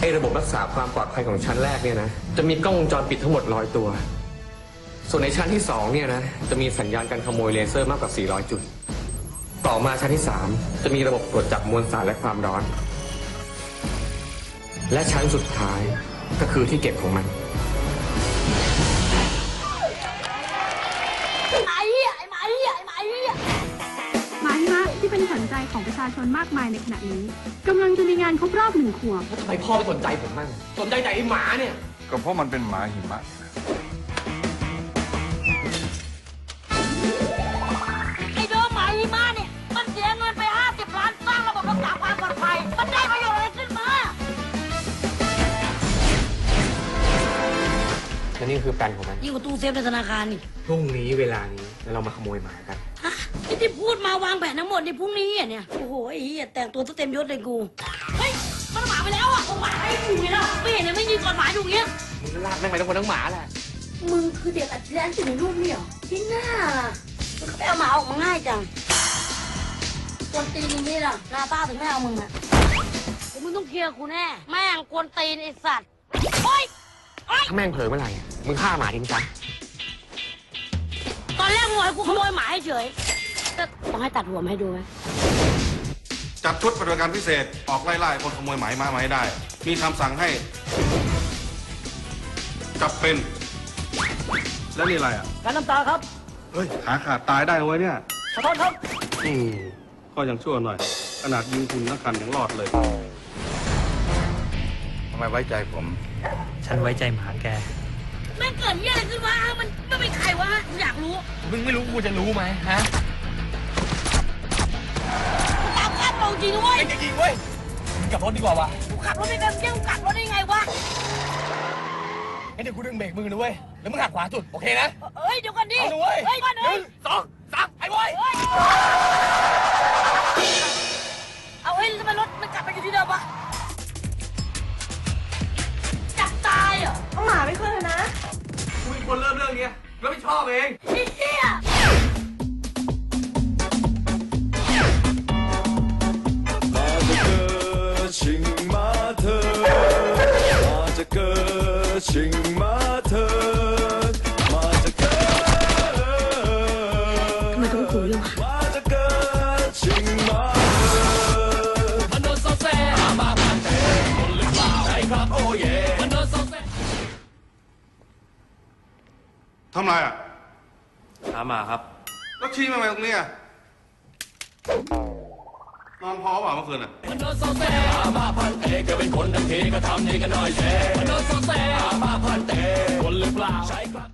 ไอ้ระบบรักษาความปลอดภัยของชั้นแรกเนี่ยนะ จะมีกล้องวงจรปิดทั้งหมดร้อยตัว ส่วนในชั้นที่สองเนี่ยนะ จะมีสัญญาณการขโมยเลเซอร์มากกว่า 400 จุด ต่อมาชั้นที่สามจะมีระบบตรวจจับมวลสารและความร้อน และชั้นสุดท้ายก็คือที่เก็บของมัน ที่เป็นขวัญใจของประชาชนมากมายในขณะนี้กำลังจะมีงานครบรอบหนึ่งขวบแล้วทำไมพ่อไม่สนใจผมมั่งสนใจแต่ไอ้หมาเนี่ย ก็เพราะมันเป็นหมาหิมะ ไอ้โดมหมาหิมะเนี่ย มันเสียเงินไปห้าสิบล้านสร้างระบบรักษาความปลอดภัย มันได้ประโยชน์อะไรขึ้นมา และนี่คือแปลนของมัน ยิ่งกว่าตู้เซฟในธนาคารนี่ พรุ่งนี้เวลานี้แล้วเรามาขโมยหมากัน ฮะไอ้ที่พูดมาวางแผนทั้งหมดในพรุ่งนี้อะเนี่ย โอ้โหไอ้เหี้ยแต่งตัวซะเต็มยศเลยกู เฮ้ย มันเอาหมาไปแล้วอะเอาหมาให้กูไงล่ะไม่เห็นเลยไม่ยืนกอดหมาอยู่อย่างเงี้ย มึงก็ลากแม่งไปทั้งคนทั้งหมาแหละ มึงคือเด็กอัจฉริยะที่อยู่ในรูปนี่เหรอที่หน้าล่ะมึงก็ไปเอาหมาออกมาง่ายจังกวนตีนอย่างนี้ล่ะหน้าตาถึงไม่เอามึงอะเดี๋ยวมึงต้องเคลียร์กูแน่ แม่งกวนตีนไอ้สัตว์โอ๊ยโอ๊ยถ้าแม่งเผลอเมื่อไหร่อะมึงฆ่าหมาทิ้งซะ ตอนแรกมึงบอกให้กูขโมยหมาเฉยแต่ต้องให้ตัดหัวมาให้ดูไหมจัดชุดปฏิบัติการพิเศษออกไล่ล่าคนขโมยหมายมามาให้ได้ มีคำสั่งให้ จับเป็น แล้วนี่อะไรอะการน้ำตาครับ เฮ้ยขาขาดตายได้เอาไว้เนี่ย ขอโทษครับ อืมก็ยังชั่วหน่อย ขนาดยิงคุณนักขันยังรอดเลย ทำไมไว้ใจผม ฉันไว้ใจหมาแก แม่งเกิดเหี้ยอะไรขึ้นวะ มันไม่เป็นใครวะกูอยากรู้ มึงไม่รู้กูจะรู้ไหมฮะ ตามคาดตรงจริงนะเว้ยจริงๆเว้ยมึงกลับรถดีกว่าวะกูขับรถไม่เป็นเจ้ากูขับรถได้ไงวะ งั้นเดี๋ยวกูดึงเบรกมือนะเว้ย แล้วมึงหักขวาสุด โอเคนะ เอ้ย เดี๋ยวก่อนดิเอาเลยเว้ยเฮ้ยก่อนหเฮ้นึ่ยงสองสามไอ้เว้ย เฮ้ย เอาเฮ้ยทำไมรถมันกลับไปอยู่ที่เดิมวะจับตายเหรอกูเป็นคนเริ่มเรื่องเนี้ยแล้วไม่ชอบเอง ไอ้เหี้ย ทำไรอะ หาหมาครับ แล้วชี้มาทำไมตรงเนี้ยนอนพอเปล่าเมื่อคืนอะ มันโดนโซเซอามาพันเตก็เป็นคนทั้งทีก็ทำนี่กันหน่อยเซมันโดนโซเซอามาพันเตคนหรือเปล่าใช่ครับ